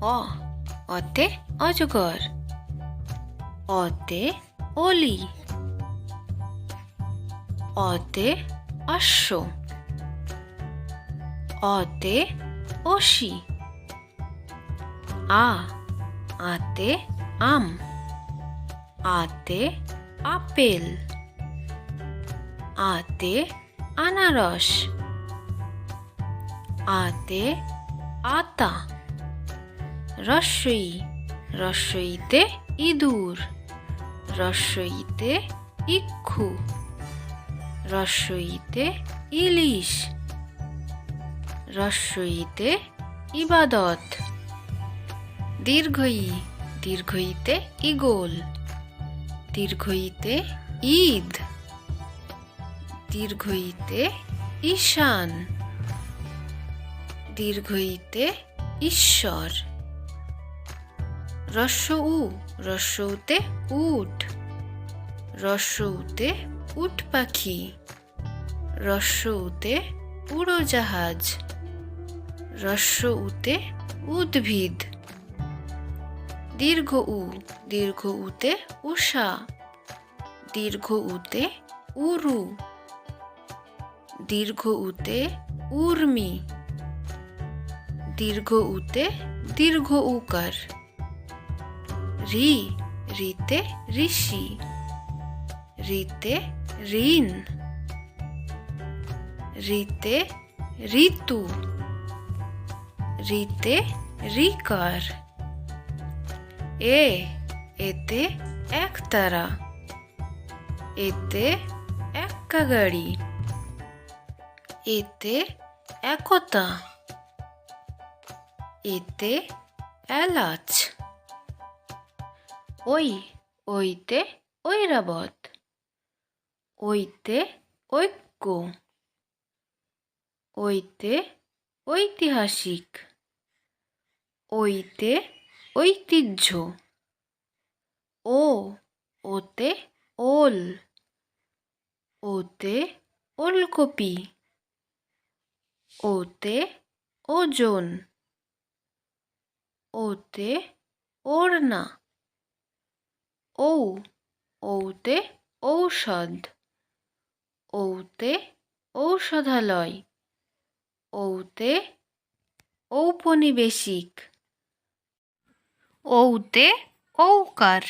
অ, অতে অজগর। অতে অলি। অতে অশ্ব। অতে অসি। আ, আতে আম। আতে আপেল। আতে আনারস। আতে আতা। রস্বই রস্বইতে ইঁদুর রস্বইতে ইক্ষু রস্বইতে ইলিশ রস্বইতে ইবাদত। দীর্ঘই, দীর্ঘইতে ইগোল দীর্ঘইতে ঈদ, দীর্ঘইতে ঈশান, দীর্ঘইতে ঈশ্বর। রস্য উ রস্যউতে উট। রস্যউতে উট পাখি। রস্যউতে উড়োজাহাজ। রস্যউতে উদ্ভিদ। দীর্ঘ উ, দীর্ঘ উতে উষা। দীর্ঘ উতে উরু। দীর্ঘ উতে উর্মি। দীর্ঘ উতে দীর্ঘ উকার। রি রিতে ঋষি রিতে ঋণ রিতে ঋতু রিতে রিকার এ এতে একতারা এতে এক্কা গাড়ি এতে একতা এতে এলাচ ওই, ওইতে ঐরাবত। ওইতে ঐক্য। ওইতে ঐতিহাসিক। ওইতে ঐতিহ্য। ও, ওতে ওল। ওতে ওলকপি। ওতে ওজন। ওতে ওড়না। ঔ ঔতে ঔষধ ঔতে ঔষধালয় ঔতে ঔপনিবেশিক ঔতে ঔকার।